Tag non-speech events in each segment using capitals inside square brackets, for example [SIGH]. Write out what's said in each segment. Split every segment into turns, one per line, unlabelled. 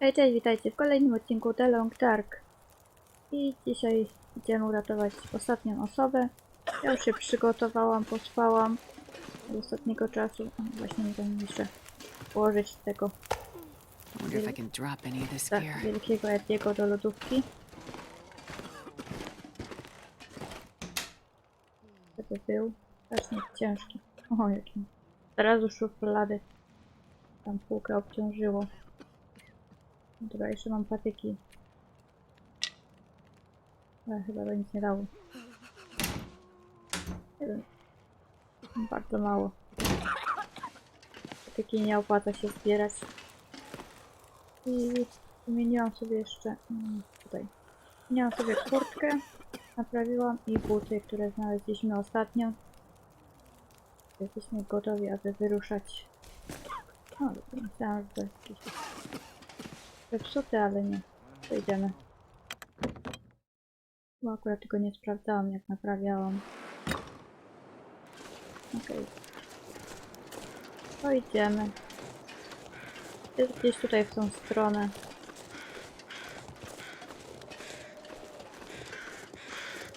Hej, cześć, witajcie w kolejnym odcinku The Long Dark. I dzisiaj idziemy uratować ostatnią osobę. Ja już się przygotowałam, pospałam od ostatniego czasu. O, właśnie mi tam jeszcze położyć tego tak, wielkiego Ediego do lodówki. Co to był? Strasznie ciężki. O, jaki. Teraz już szuflady. Tam półkę obciążyło. Dobra, jeszcze mam patyki. Ale chyba to nic nie dało. Wiem. Bardzo mało. Patyki nie opłaca się zbierać. I wymieniłam sobie jeszcze mm, tutaj. Wymieniłam sobie kurtkę, naprawiłam i buty, które znaleźliśmy ostatnio. Jesteśmy gotowi, aby wyruszać. O, myślałam, że to jest zepsute, ale nie. To idziemy. Bo akurat tego nie sprawdzałam, jak naprawiałam. Okej. To idziemy. Jest gdzieś tutaj w tą stronę.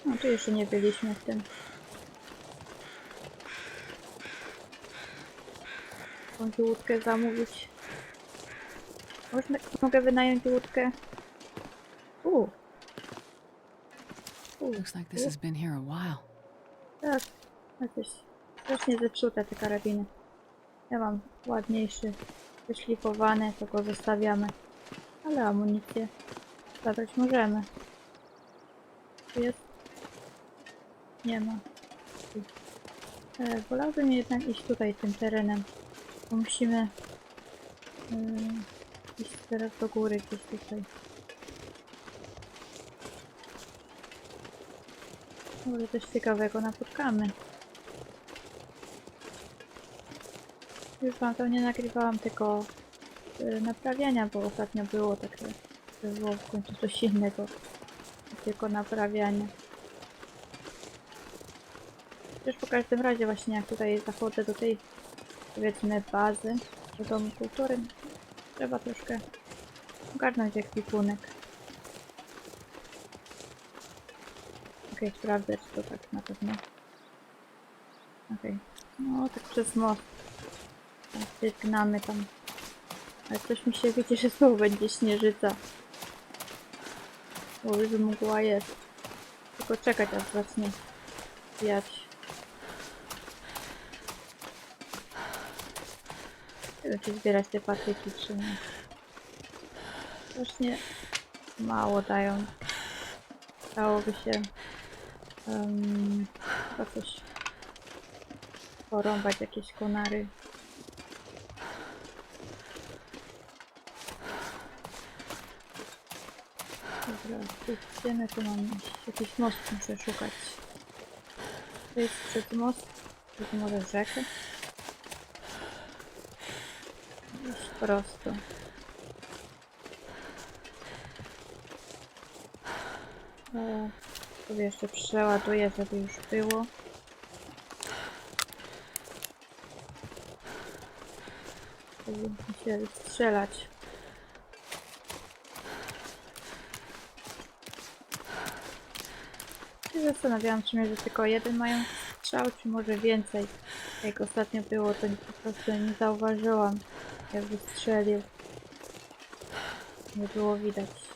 No tu jeszcze nie byliśmy w tym. Jakąś łódkę zamówić. Można, mogę wynająć łódkę? U. U,
Looks like this has been here a while.
tak. Jakieś strasznie zepsute te karabiny. Ja mam ładniejszy, wyszlifowany, to go zostawiamy. Ale amunicję zabrać możemy. Tu jest? Nie ma. E, wolałbym jednak iść tutaj tym terenem. Bo musimy e, iść teraz do góry gdzieś tutaj. Może coś ciekawego napotkamy. Już wam to nie nagrywałam tego y, naprawiania, bo ostatnio było takie, to było w końcu coś innego. Tylko naprawianie. Też po każdym razie właśnie jak tutaj zachodzę do tej powiedzmy bazy, do domu kultury, trzeba troszkę ogarnąć ekwipunek. Okej, sprawdzę czy to tak na pewno. Okej. No tak przez most. Tak, wygnamy tam. Ale coś mi się widzi, że znowu będzie śnieżyca. Bo już mgła jest. Tylko czekać aż zacznie wiać. Czy zbierać te patyki, czy nie. Właśnie mało dają. Dałoby się um, chyba porąbać, jakieś konary. Dobra, tu idziemy, tu mam jakiś most muszę szukać. To jest przed most, tu może rzekę. Iść prosto. O, sobie jeszcze przeładuję, żeby już było. Będziemy musieli strzelać. się zastanawiałam, czy może tylko jeden mają strzał, czy może więcej. Jak ostatnio było, to po prostu nie zauważyłam, jak wystrzelił. Nie było widać.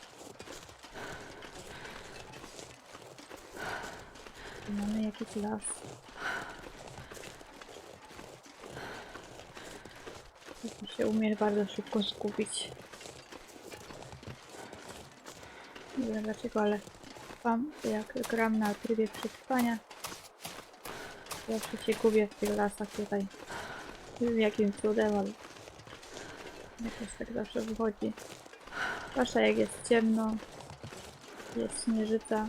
Tu mamy jakiś las. Tu się umie bardzo szybko zgubić. Nie wiem dlaczego, ale wam, jak gram na trybie przetrwania. Zawsze się gubię w tych lasach tutaj. Nie wiem jakim cudem, ale jakoś tak zawsze wychodzi. Zwłaszcza jak jest ciemno, jest śnieżyca.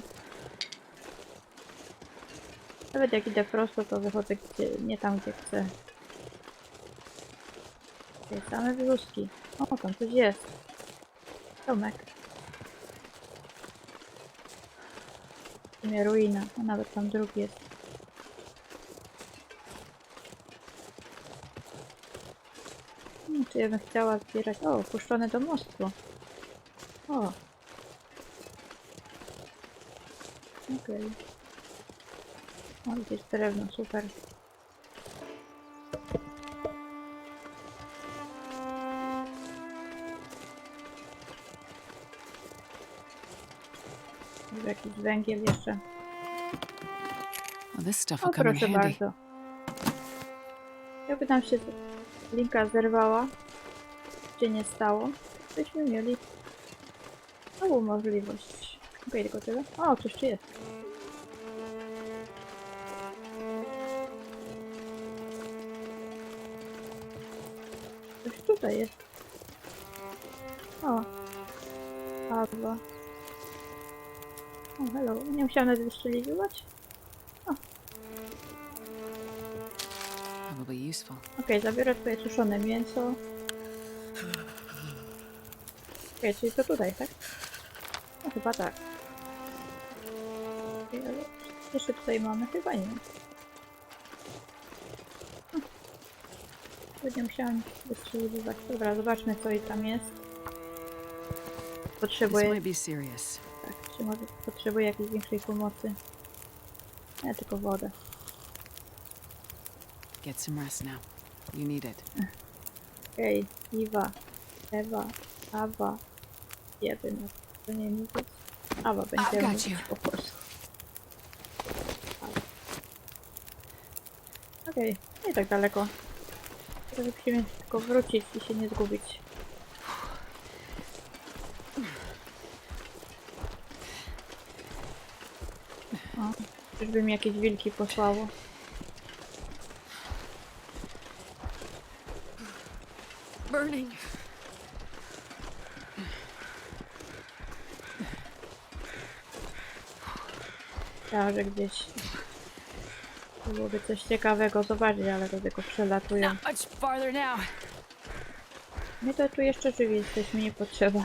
Nawet jak idę prosto, to wychodzę gdzie, nie tam, gdzie chcę. Tutaj same wioski. O, tam coś jest. Tomek. W sumie ruina, a nawet tam drugi jest. Hmm, Czy ja bym chciała zbierać... O, opuszczone domostwo. O. Okej. Gdzieś drewno, super. Może Jakiś węgiel jeszcze.
Well, this stuff
O,
come in
proszę
handy.
bardzo. Jakby nam się linka zerwała, gdzie nie stało, byśmy mieli nową możliwość. Okej, tylko tyle. O, coś tu jest. Coś tutaj jest. O. Padła. O, hello. Nie musiałam nawet wystrzeliwać?
Probably useful.
Okej, zabiorę twoje suszone mięso. Okej, czyli to tutaj, tak? No chyba tak. Okej, ale jeszcze tutaj mamy? Chyba nie. Nie musiałam wystrzeliwać. Dobra, zobaczmy co i tam jest. Potrzebuję, tak, czy może potrzebuję jakiejś większej pomocy. Nie, tylko wodę.
Get some rest now. You need it.
Okej, Iwa, Ewa, Awa, jeden, to nie mówić. Awa będzie mówić po polsku. Okej, nie tak daleko. Teraz musimy tylko wrócić i się nie zgubić. O, czyżby mi jakieś wilki posłało.
Burning.
Że gdzieś byłoby coś ciekawego zobaczyć, ale to tylko przelatują. My to tu jeszcze żywi jesteśmy, nie potrzeba.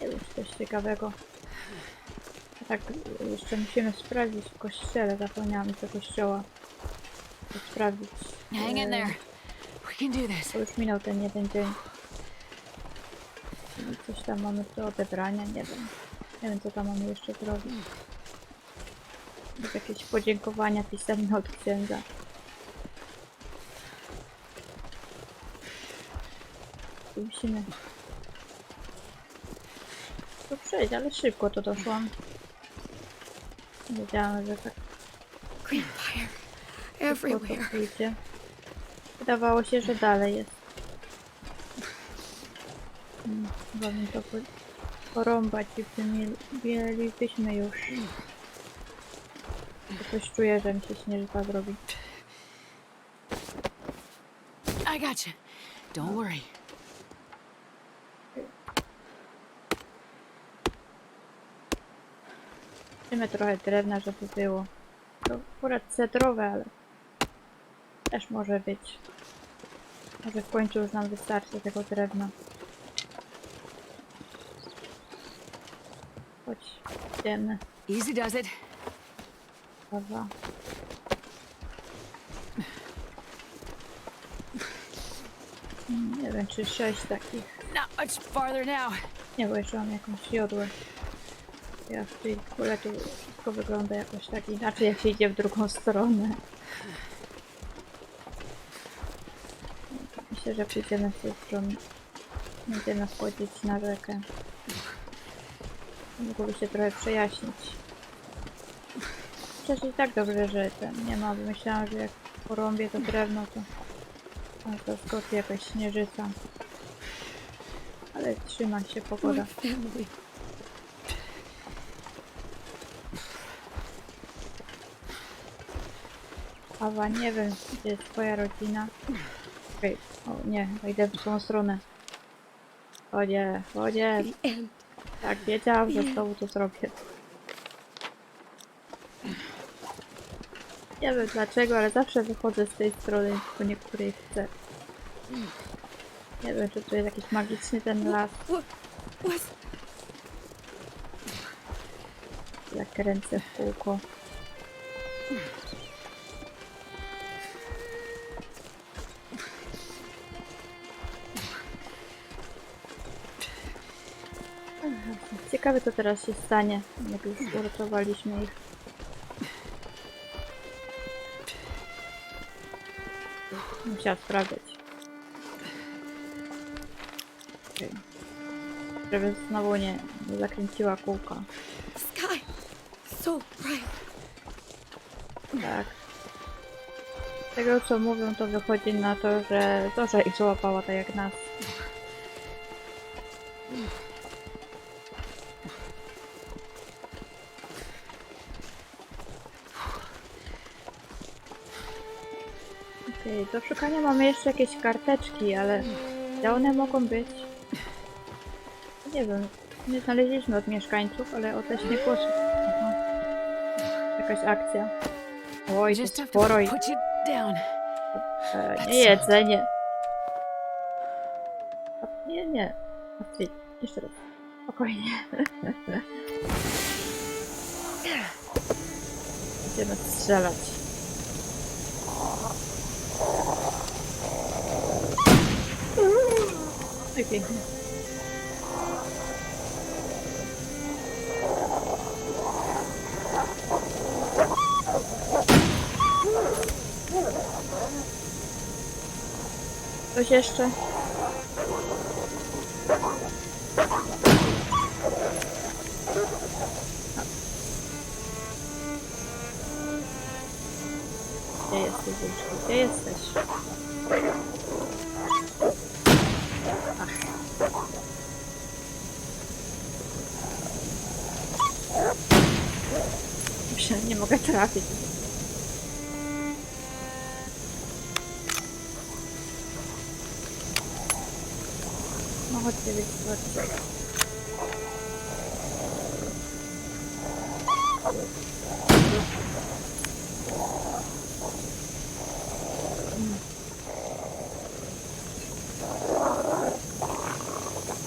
Nie wiem, czy coś ciekawego. A tak, jeszcze musimy sprawdzić w kościele, zapomniałam co kościoła. To sprawdzić.
Hang in
e,
there. We can do this.
To już minął ten jeden dzień. Coś tam mamy do odebrania, nie wiem. Nie wiem co tam mamy jeszcze zrobić. Jakieś podziękowania pisemne od księdza. Tu Musimy tu przejść, ale szybko to doszłam. Wiedziałam, że tak
Green fire
szybko to pójdzie. Wydawało się, że dalej jest. Hmm, Chyba mi to po- porąbać i wymieli- mielibyśmy już. Bo Coś czuję, że mi się śnieżyca zrobi.
I got you. Don't worry.
Musimy trochę drewna, żeby było. To akurat cedrowe, ale też może być. Może w końcu już nam wystarczy tego drewna. Chodź, idziemy.
Easy does it.
Mm, Nie wiem, czy sześć takich.
Not much farther now.
Nie, bo jeszcze mam jakąś jodłę. Ja w tej kule tu wszystko wygląda jakoś tak inaczej, jak się idzie w drugą stronę. Myślę, że pójdziemy w tej stronie. Będziemy wchodzić na rzekę. Mogłoby się trochę przejaśnić. Przecież i tak dobrze, że ten nie ma, myślałam, że jak porąbię to drewno, to to zaskoczy jakaś śnieżyca. Ale trzyma się pogoda. Awa, nie wiem, gdzie jest twoja rodzina. Okej, o nie, idę w tą stronę. O nie, o nie. Tak, wiedziałam, że znowu to zrobię. Nie wiem dlaczego, ale zawsze wychodzę z tej strony, po nie której chcę. Nie wiem, czy tu jest jakiś magiczny ten las. Jak ręce w kółko. Ciekawe co teraz się stanie, jak już uratowaliśmy ich. Musiała sprawdzać. Okej. Żeby znowu nie, nie zakręciła kółka.
Sky, so bright.
Tak. Z tego co mówią to wychodzi na to, że Zorza ich złapała tak jak nas. Do szukania mamy jeszcze jakieś karteczki, ale gdzie one mogą być? Nie wiem, nie znaleźliśmy od mieszkańców, ale od leśników. Aha. Jakaś akcja. Oj, to sporo
down.
E, nie jedzenie. A, Nie, nie. A ty, jeszcze raz. Spokojnie. [LAUGHS] Będziemy strzelać. Pięknie. Coś jeszcze? Trafić. No chodźcie, chodźcie.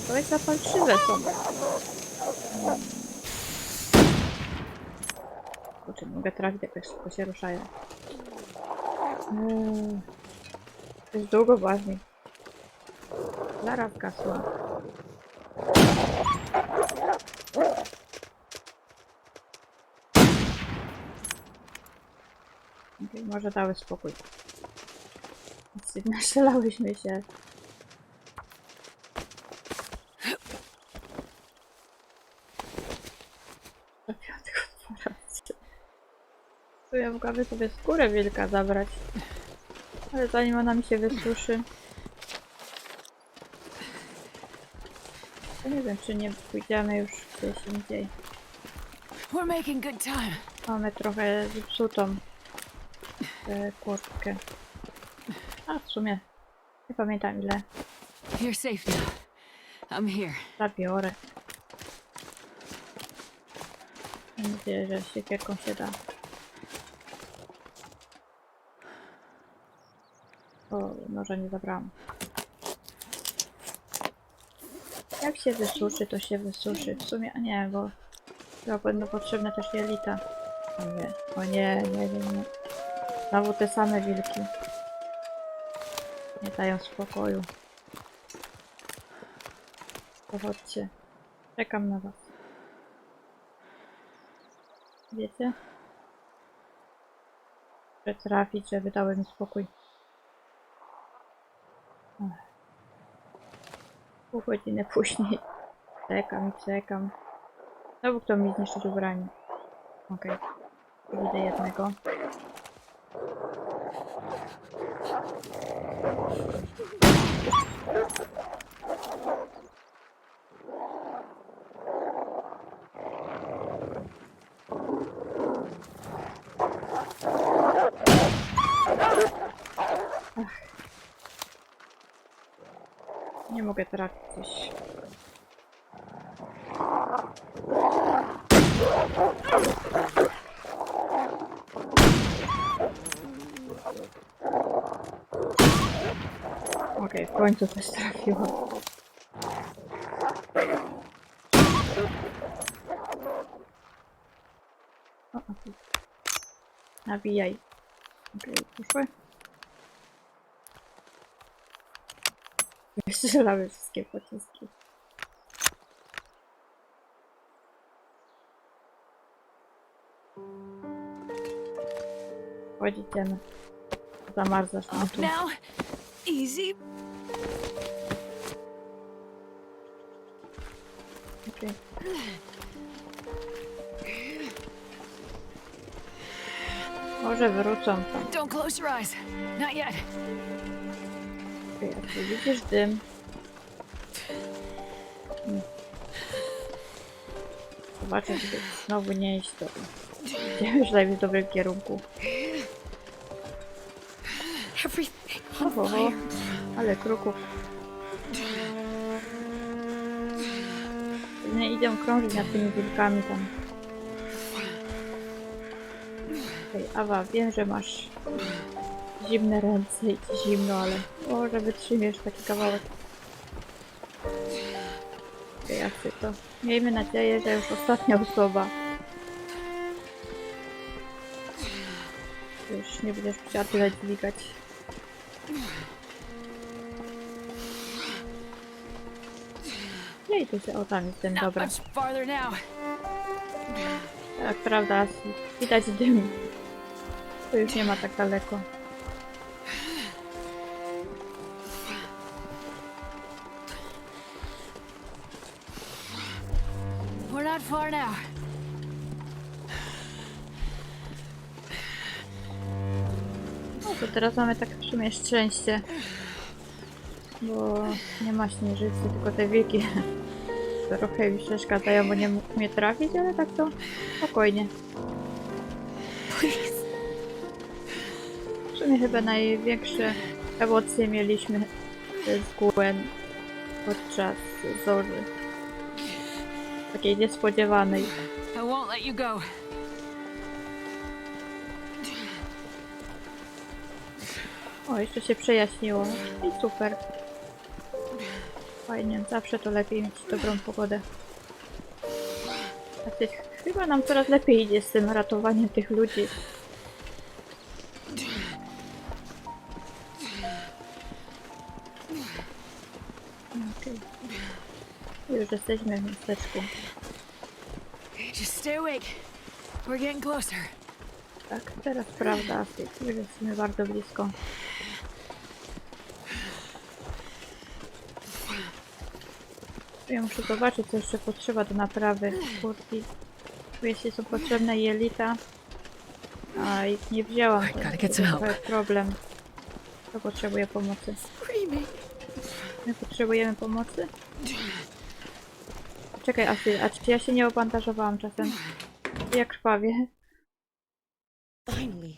To jest za fałszywe są. Hmm. Kurczę, nie mogę trafić, jak szybko się ruszają. Eee, To jest długo ważniej. Zaraz gasła. Okej, może dały spokój. Więc Naszalałyśmy [LAUGHS] się. Do piątego po razie. Tu ja mogłaby sobie skórę wilka zabrać. Ale zanim ona mi się wysuszy. To nie wiem, czy nie pójdziemy już gdzieś indziej. Mamy trochę zepsutą e, kurtkę. A w sumie nie pamiętam ile
You're safe now. I'm here.
zabiorę. Mam nadzieję, że siekierką się da. O, może nie zabrałam. Jak się wysuszy, to się wysuszy. W sumie, a nie, bo chyba będą potrzebne też jelita. O nie, o nie, nie, nie. Znowu te same wilki. Nie dają spokoju. To chodźcie. Czekam na was. Wiecie? Muszę trafić, żeby dały mi spokój. Pół godziny później. Czekam i czekam. Znowu kto mi zniszczyć ubranie. Okej. Widzę jednego. Nie mogę trafić. Okej, w końcu coś trafiło. O, Wystrzelamy wszystkie pociski. Chodź, idziemy. Zamarzasz
na
tu.
Now, easy.
Okay. Może wrócą tam.
Don't close your eyes. Not yet.
Okej, a tu widzisz dym. Hmm. Zobaczę, żeby znowu nie iść do... Idziemy już w dobrym kierunku. O, o, o.
fire.
Ale kruków. Nie idę krążyć nad tymi wilkami tam. Okej, Awa, wiem, że masz zimne ręce i ci zimno, ale może wytrzymiesz taki kawałek. Okej, ja chcę to. Miejmy nadzieję, że już ostatnia osoba. Już nie będziesz musiała tyle dźwigać. Nie, tu się, o tam jest ten,
Not
dobra. Tak, prawda, widać dym. To już nie ma tak daleko. No to teraz mamy tak w sumie szczęście. Bo nie ma śnieżycy, tylko te wieki [LAUGHS] trochę mi przeszkadzają, bo nie mógł mnie trafić, ale tak to spokojnie.
Please.
W sumie chyba największe emocje mieliśmy z Gwen podczas zorzy. Takiej niespodziewanej.
I won't let you go.
O, jeszcze się przejaśniło. I super. Fajnie, zawsze to lepiej mieć dobrą pogodę. Ty, chyba nam coraz lepiej idzie z tym ratowaniem tych ludzi. Już jesteśmy w miasteczku.
Just stay awake. We're getting closer.
Tak, teraz prawda, już jesteśmy bardzo blisko. Ja muszę zobaczyć, co jeszcze potrzeba do naprawy kurki. Tu jeśli są potrzebne jelita. A ich nie wzięłam. To jest problem. Kto potrzebuje pomocy? My potrzebujemy pomocy? Czekaj, a, ty, a czy ja się nie obandażowałam czasem? Ja krwawię.
Finally.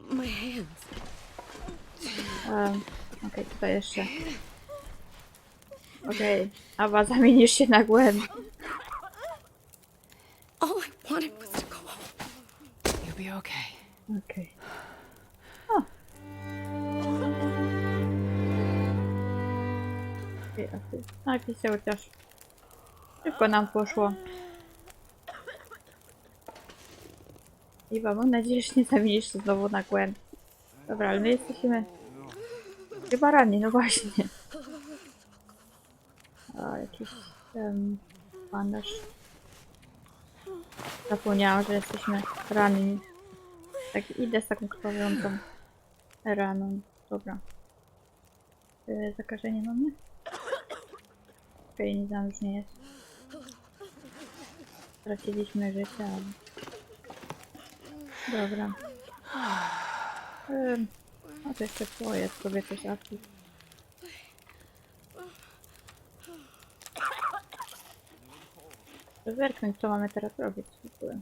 My hands.
Um, Okej, tutaj jeszcze. Okej, Awa, zamienisz się na Gwen.
All I wanted was to go home.
You'll be okay.
Okej. O. Okej, a ty najpierw się chociaż. Szybko nam poszło. Iwa, mam nadzieję, że nie zamienisz się znowu na Gwen. Dobra, ale my jesteśmy... Chyba ranni, no właśnie. A, jakiś... Um, bandaż. Zapomniałam, że jesteśmy ranni. Tak, idę z taką krwawiącą raną. Dobra. E, zakażenie mamy? Okej, nic nam już nie jest. Straciliśmy życie. Dobra. A to jeszcze twoje sobie coś akcji. Zerknąć, co mamy teraz robić w ogóle.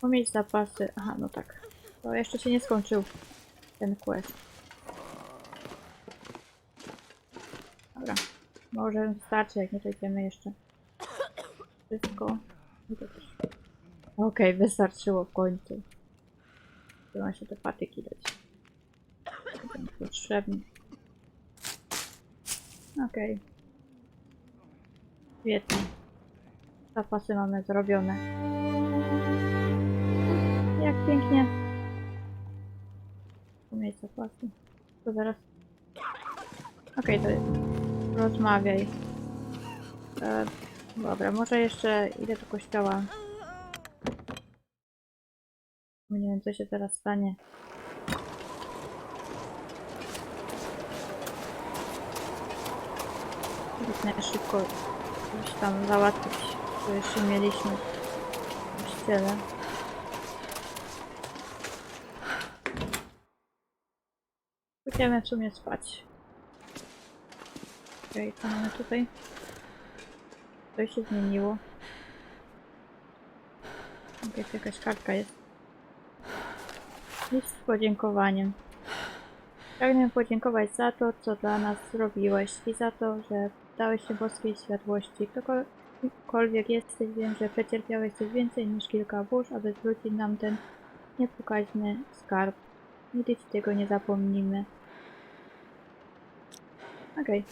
Pomieć zapasy. Aha, no tak. To jeszcze się nie skończył ten quest. Dobra. Może starczy, jak nie przejdziemy jeszcze. Wszystko. Okej, wystarczyło w końcu. Trzeba się te patyki dać. Będą potrzebne. Okej. Świetnie. Zapasy mamy zrobione. Jak pięknie. Umieć zapasy. To zaraz. Okej, to jest. Rozmawiaj. E, dobra, może jeszcze idę do kościoła. Nie wiem, co się teraz stanie. Musimy szybko już tam załatwić, co jeszcze mieliśmy w kościele. Pójdziemy w sumie spać. Okej, co mamy tutaj? Co się zmieniło? Jakaś, jakaś kartka jest. List z podziękowaniem. Pragnę podziękować za to, co dla nas zrobiłeś i za to, że dałeś się boskiej światłości. Ktokolwiek jesteś, wiem, że przecierpiałeś coś więcej niż kilka burz, aby zwrócić nam ten niepokaźny skarb. Nigdy ci tego nie zapomnimy. Okej.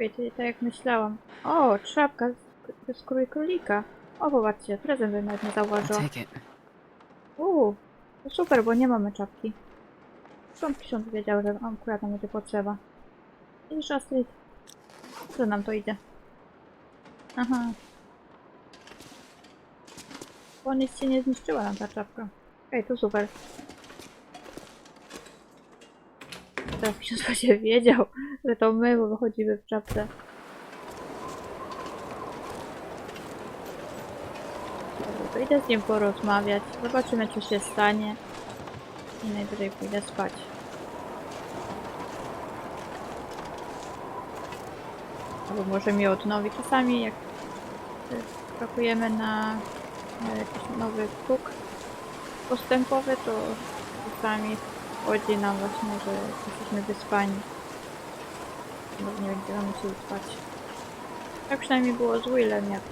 Wiecie, tak jak myślałam. O, trzapka z, skóry królika. O, popatrzcie, prezent bym nawet nie zauważyła. Uuu, to super, bo nie mamy czapki. Skąd ksiądz wiedział, że akurat nam będzie potrzeba? Widzisz, Astrid? Co nam to idzie? Aha. Bo nic się nie zniszczyła nam ta czapka. Okej, to super. Teraz ksiądz będzie wiedział, że to my, bo wychodzimy w czapce. Dobra, to idę z nim porozmawiać. Zobaczymy, co się stanie. I najwyżej pójdę spać. Albo może mi odnowi. Czasami jak y, skakujemy na, na jakiś nowy kruk postępowy, to czasami chodzi nam właśnie, że jesteśmy wyspani. Bo nie będziemy musieli spać. Tak przynajmniej było z Willem, jak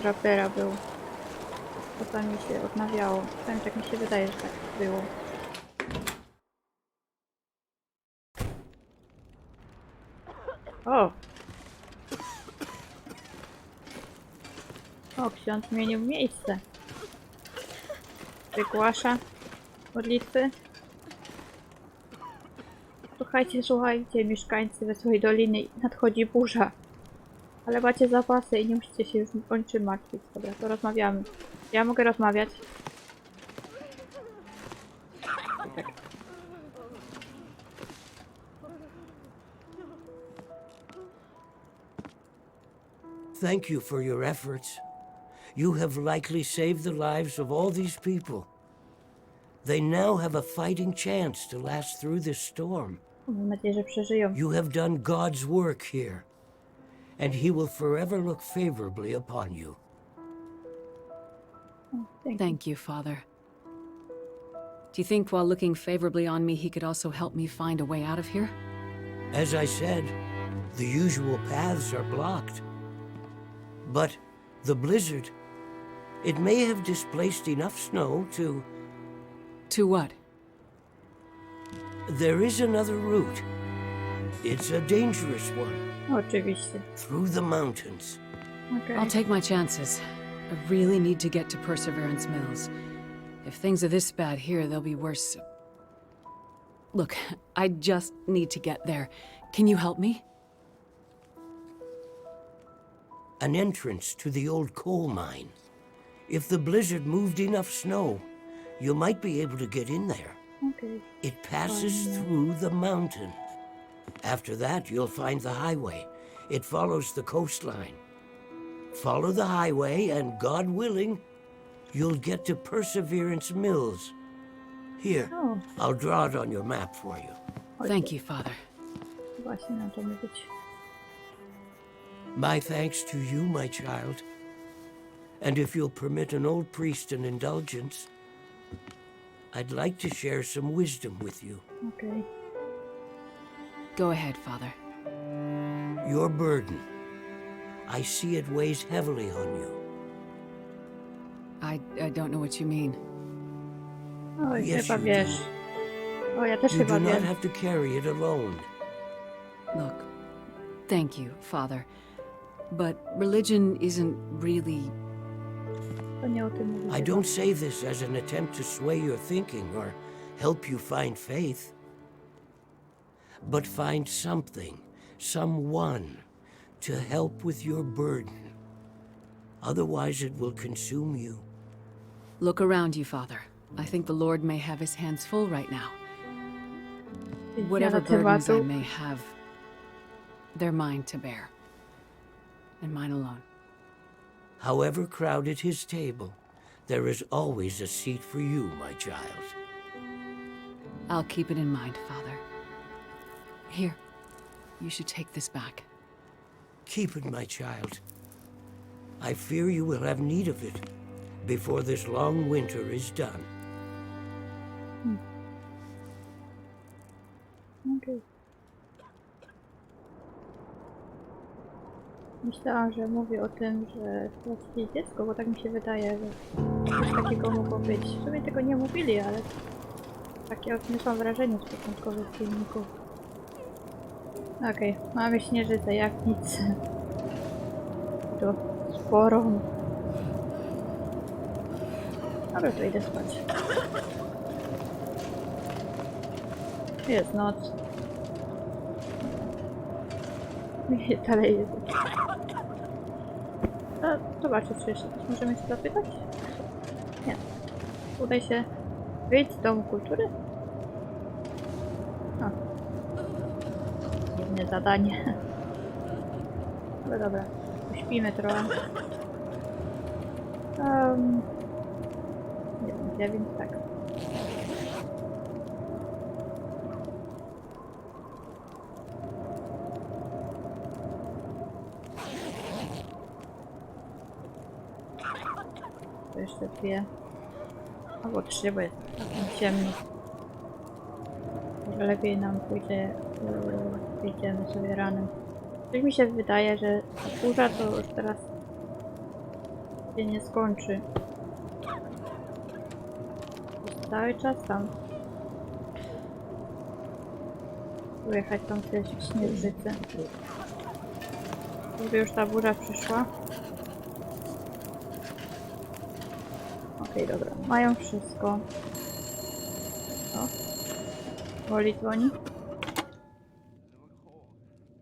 trapera był czasami się odnawiało. Przynajmniej tak mi się wydaje, że tak było. O! O, ksiądz zmienił miejsce. Wygłasza modlitwy. Słuchajcie, słuchajcie, mieszkańcy Wesołej Doliny, nadchodzi burza. Ale macie zapasy i nie musicie się już o niczym martwić. Dobra, to rozmawiamy. Ja mogę rozmawiać.
Thank you for your efforts. You have likely saved the lives of all these people. They now have a fighting chance to last through this storm.
Mam nadzieję, że przeżyją.
You have done God's work here, and He will forever look favorably upon you.
Dzięki.
Thank you, Father. Do you think while looking favorably on me, he could also help me find a way out of here?
As I said, the usual paths are blocked. But the blizzard, it may have displaced enough snow to.
To what?
There is another route. It's a dangerous one.
Oczywiście.
Through the mountains.
Okej.
I'll take my chances. I really need to get to Perseverance Mills. If things are this bad here, they'll be worse. Look, I just need to get there. Can you help me?
An entrance to the old coal mine. If the blizzard moved enough snow, you might be able to get in there.
Okej.
It passes through the mountain. After that, you'll find the highway. It follows the coastline. Follow the highway, and God willing, you'll get to Perseverance Mills. Here, I'll draw it on your map for you.
Thank you, Father.
właśnie na to mówić.
My thanks to you, my child. And if you'll permit an old priest an indulgence, I'd like to share some wisdom with you.
Okej.
Go ahead, Father.
Your burden. I see it weighs heavily on you.
I, I don't know what you mean.
Oj,
Yes,
chyba
you
wiesz. O, ja też
You
chyba
do not have to carry it alone.
Look, thank you, Father. But religion isn't really.
I don't say this as an attempt to sway your thinking or help you find faith. But find something, someone, to help with your burden. Otherwise, it will consume you.
Look around you, Father. I think the Lord may have his hands full right now. Whatever burdens I may have, they're mine to bear. And mine alone.
However crowded his table, there is always a seat for you, my child.
I'll keep it in mind, Father. Here, you should take this back.
Keep it, my child. I fear you will have need of it before this long winter is done.
Myślałam, że mówię o tym, że straci dziecko, bo tak mi się wydaje, że coś takiego mogło być. W sumie tego nie mówili, ale takie odniosłam wrażenie z początkowych filmików. Okej, mamy śnieżycę, jak nic. To sporą. Dobra, to idę spać. Jest noc. [LAUGHS] Dalej jest. No, zobaczę, czy jeszcze coś możemy się zapytać? Nie. Udaj się wyjść z Domu Kultury? O. Dziwne zadanie. Ale dobra. Uśpimy trochę. Um, nie wiem, tak. To jeszcze dwie. Albo trzy, bo jest całkiem ciemno. Może lepiej nam pójdzie, yy, wyjdziemy sobie ranem. Coś mi się wydaje, że burza to już teraz się nie skończy. Jest Cały czas tam. Wyjechać tam te śnieżycy. Żeby już ta burza przyszła. Okej, dobra. Mają wszystko. O. Woli dzwoni.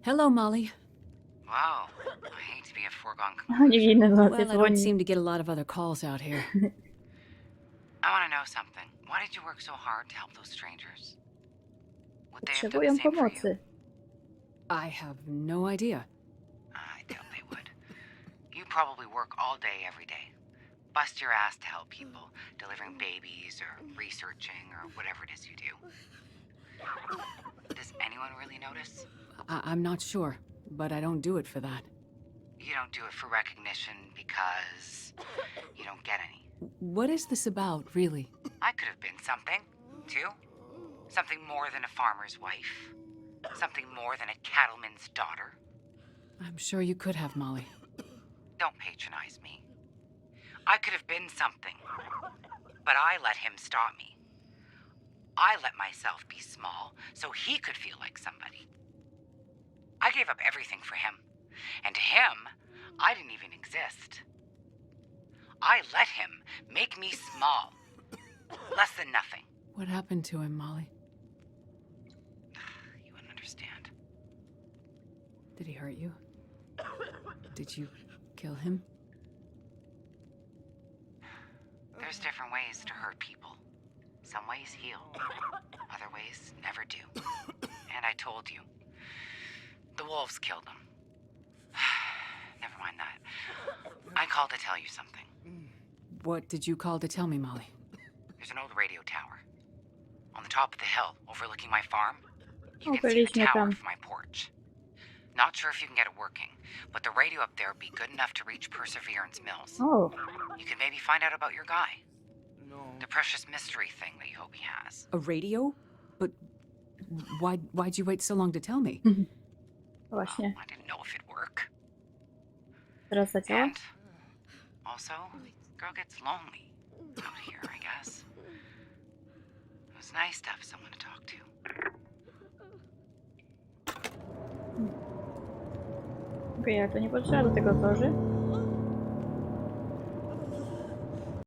Hello, Molly.
Wow. I hate to be a foregone [LAUGHS] conclusion.
Well, I don't seem to get a lot of other calls out here. [LAUGHS]
I want to know something. Why did you work so hard to help those strangers? Would they have done
Potrzebują
the same for you?
I have no idea.
I doubt they would. You probably work all day, every day. Bust your ass to help people, delivering babies or researching or whatever it is you do. Does anyone really notice?
I- I'm not sure, but I don't do it for that.
You don't do it for recognition because you don't get any.
What is this about, really?
I could have been something, too. Something more than a farmer's wife. Something more than a cattleman's daughter.
I'm sure you could have, Molly.
Don't patronize me. I could have been something, but I let him stop me. I let myself be small so he could feel like somebody. I gave up everything for him, and to him, I didn't even exist. I let him make me small, less than nothing.
What happened to him, Molly? [SIGHS]
You wouldn't understand.
Did he hurt you? Did you kill him?
There's different ways to hurt people. Some ways heal, [COUGHS] other ways never do. And I told you. The wolves killed him. [SIGHS] never mind that. I called to tell you something.
What did you call to tell me, Molly?
There's an old radio tower. On the top of the hill, overlooking my farm. You
Oh,
can see the tower from my porch. Not sure if you can get it working, but the radio up there would be good enough to reach Perseverance Mills.
Oh.
You can maybe find out about your guy. No. The precious mystery thing that you hope he has.
A radio? But why why'd you wait so long to tell me? [LAUGHS]
właśnie.
Oh, I didn't know if it'd work.
Teraz zadziała?
And also, girl gets lonely out here, I guess. It was nice to have someone to talk to.
Okej, ale to nie potrzeba do tego zorzy.